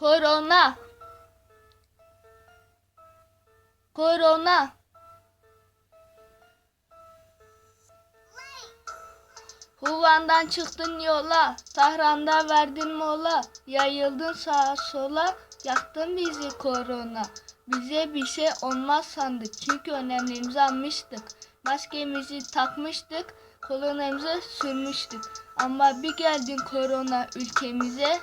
Korona. Korona. Huvan'dan çıktın yola, Tahran'da verdin mola, yayıldın sağa sola, yaktın bizi korona. Bize bir şey olmaz sandık çünkü önemlerimizi almıştık. Maskemizi takmıştık, kolonamızı sürmüştük. Ama bir geldin korona ülkemize,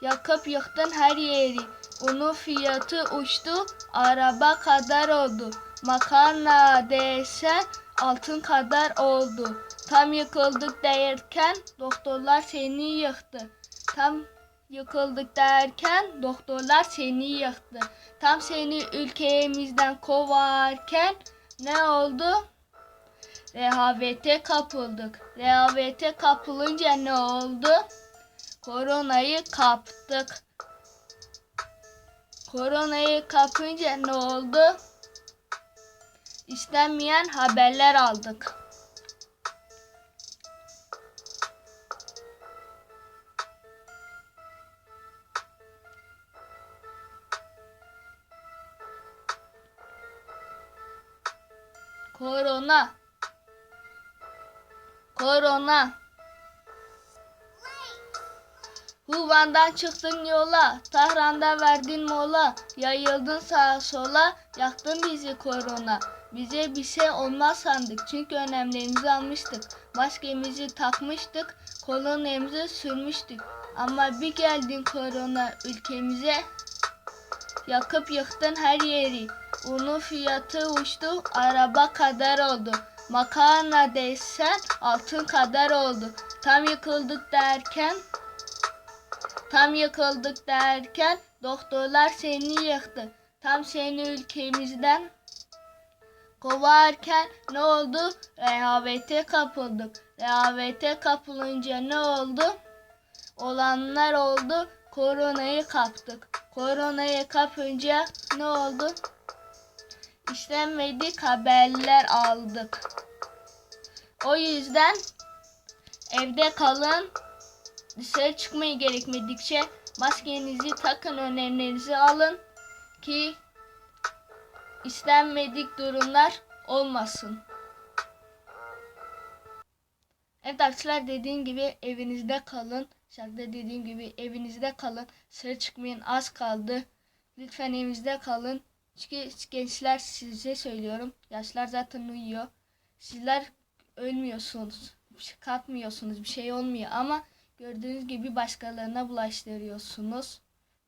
yakıp yıktın her yeri. Onun fiyatı uçtu, araba kadar oldu. Makarna desen altın kadar oldu. Tam yıkıldık derken doktorlar seni yıktı. Tam yıkıldık derken doktorlar seni yıktı. Tam seni ülkemizden kovarken ne oldu? Rehavete kapıldık. Rehavete kapılınca ne oldu? Koronayı kaptık. Koronayı kapınca ne oldu? İstenmeyen haberler aldık. Korona. Korona. Huvan'dan çıktın yola, Tahran'da verdin mola, yayıldın sağa sola, yaktın bizi korona. Bize bir şey olmaz sandık çünkü önemlerimizi almıştık. Maskemizi takmıştık, kolonyamızı sürmüştük. Ama bir geldin korona ülkemize, yakıp yıktın her yeri. Unun fiyatı uçtu, araba kadar oldu. Makarna desen altın kadar oldu. Tam yıkıldık derken Tam yıkıldık derken doktorlar seni yıktı. Tam seni ülkemizden kovarken ne oldu? Rehavete kapıldık. Rehavete kapılınca ne oldu? Olanlar oldu. Koronayı kaptık. Koronayı kapınca ne oldu? İstenmedik haberler aldık. O yüzden evde kalın. Dışarı çıkmaya gerekmedikçe maskenizi takın, önlemlerinizi alın ki istenmedik durumlar olmasın. Evet arkadaşlar dediğim gibi evinizde kalın. Şarkıda dediğim gibi evinizde kalın. Dışarı çıkmayın az kaldı. Lütfen evinizde kalın. Çünkü gençler size söylüyorum. Yaşlar zaten uyuyor. Sizler ölmüyorsunuz. Şey katmıyorsunuz. Bir şey olmuyor ama Gördüğünüz gibi başkalarına bulaştırıyorsunuz.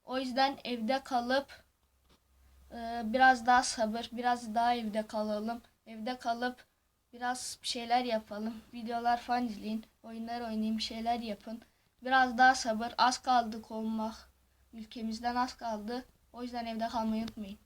O yüzden evde kalıp e, biraz daha sabır, biraz daha evde kalalım. Evde kalıp biraz bir şeyler yapalım. Videolar falan izleyin. Oyunlar oynayın, bir şeyler yapın. Biraz daha sabır. Az kaldık olmak. Ülkemizden az kaldı. O yüzden evde kalmayı unutmayın.